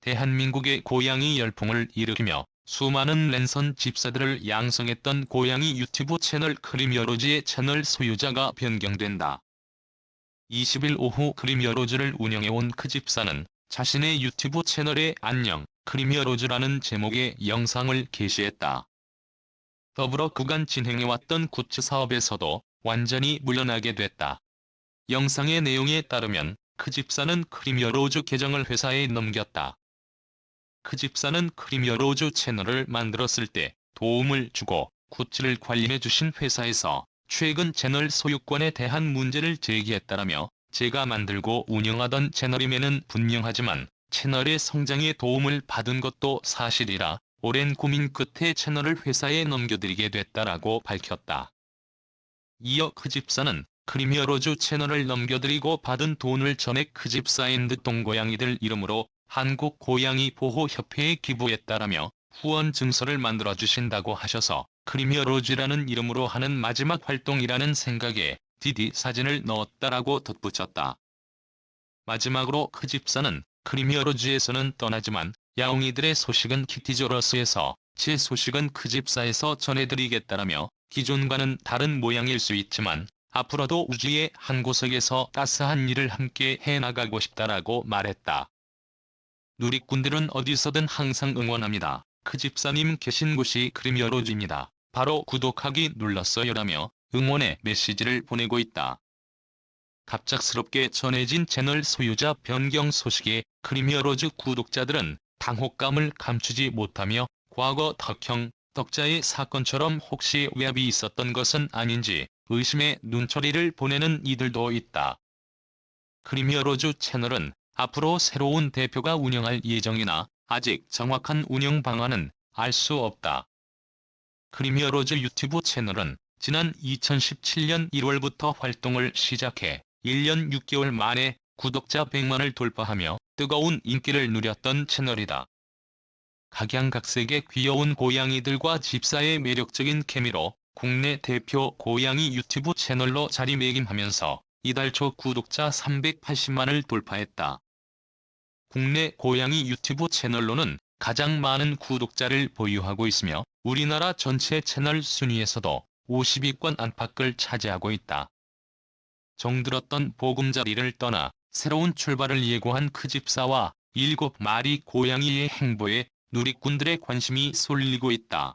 대한민국의 고양이 열풍을 일으키며 수많은 랜선 집사들을 양성했던 고양이 유튜브 채널 크림여로즈의 채널 소유자가 변경된다. 20일 오후 크림여로즈를 운영해온 그 집사는 자신의 유튜브 채널에 안녕 크림여로즈라는 제목의 영상을 게시했다. 더불어 그간 진행해왔던 굿즈 사업에서도 완전히 물러나게 됐다. 영상의 내용에 따르면 그 집사는 크림여로즈 계정을 회사에 넘겼다. 그 집사는 크림여로즈 채널을 만들었을 때 도움을 주고 굿즈를 관리해주신 회사에서 최근 채널 소유권에 대한 문제를 제기했다라며 제가 만들고 운영하던 채널임에는 분명하지만 채널의 성장에 도움을 받은 것도 사실이라 오랜 고민 끝에 채널을 회사에 넘겨드리게 됐다라고 밝혔다. 이어 그 집사는 크리미어로즈 채널을 넘겨드리고 받은 돈을 전액 그 집사인 듯 동고양이들 이름으로 한국 고양이 보호협회에 기부했다라며 후원 증서를 만들어 주신다고 하셔서 크리미어로즈라는 이름으로 하는 마지막 활동이라는 생각에 디디 사진을 넣었다라고 덧붙였다. 마지막으로 그 집사는 크리미어로즈에서는 떠나지만 야옹이들의 소식은 키티조러스에서 제 소식은 그 집사에서 전해드리겠다라며 기존과는 다른 모양일 수 있지만 앞으로도 우주의 한 구석에서 따스한 일을 함께 해나가고 싶다라고 말했다. 누리꾼들은 어디서든 항상 응원합니다. 그 집사님 계신 곳이 크리미어로즈입니다. 바로 구독하기 눌렀어요라며 응원의 메시지를 보내고 있다. 갑작스럽게 전해진 채널 소유자 변경 소식에 크리미어로즈 구독자들은 당혹감을 감추지 못하며 과거 덕형, 덕자의 사건처럼 혹시 외압이 있었던 것은 아닌지 의심의 눈초리를 보내는 이들도 있다. 크리미어로즈 채널은 앞으로 새로운 대표가 운영할 예정이나 아직 정확한 운영 방안은 알 수 없다. 크리미어로즈 유튜브 채널은 지난 2017년 1월부터 활동을 시작해 1년 6개월 만에 구독자 100만을 돌파하며 뜨거운 인기를 누렸던 채널이다. 각양각색의 귀여운 고양이들과 집사의 매력적인 케미로 국내 대표 고양이 유튜브 채널로 자리매김하면서 이달 초 구독자 380만을 돌파했다. 국내 고양이 유튜브 채널로는 가장 많은 구독자를 보유하고 있으며 우리나라 전체 채널 순위에서도 50위권 안팎을 차지하고 있다. 정들었던 보금자리를 떠나 새로운 출발을 예고한 그 집사와 일곱 마리 고양이의 행보에 누리꾼들의 관심이 쏠리고 있다.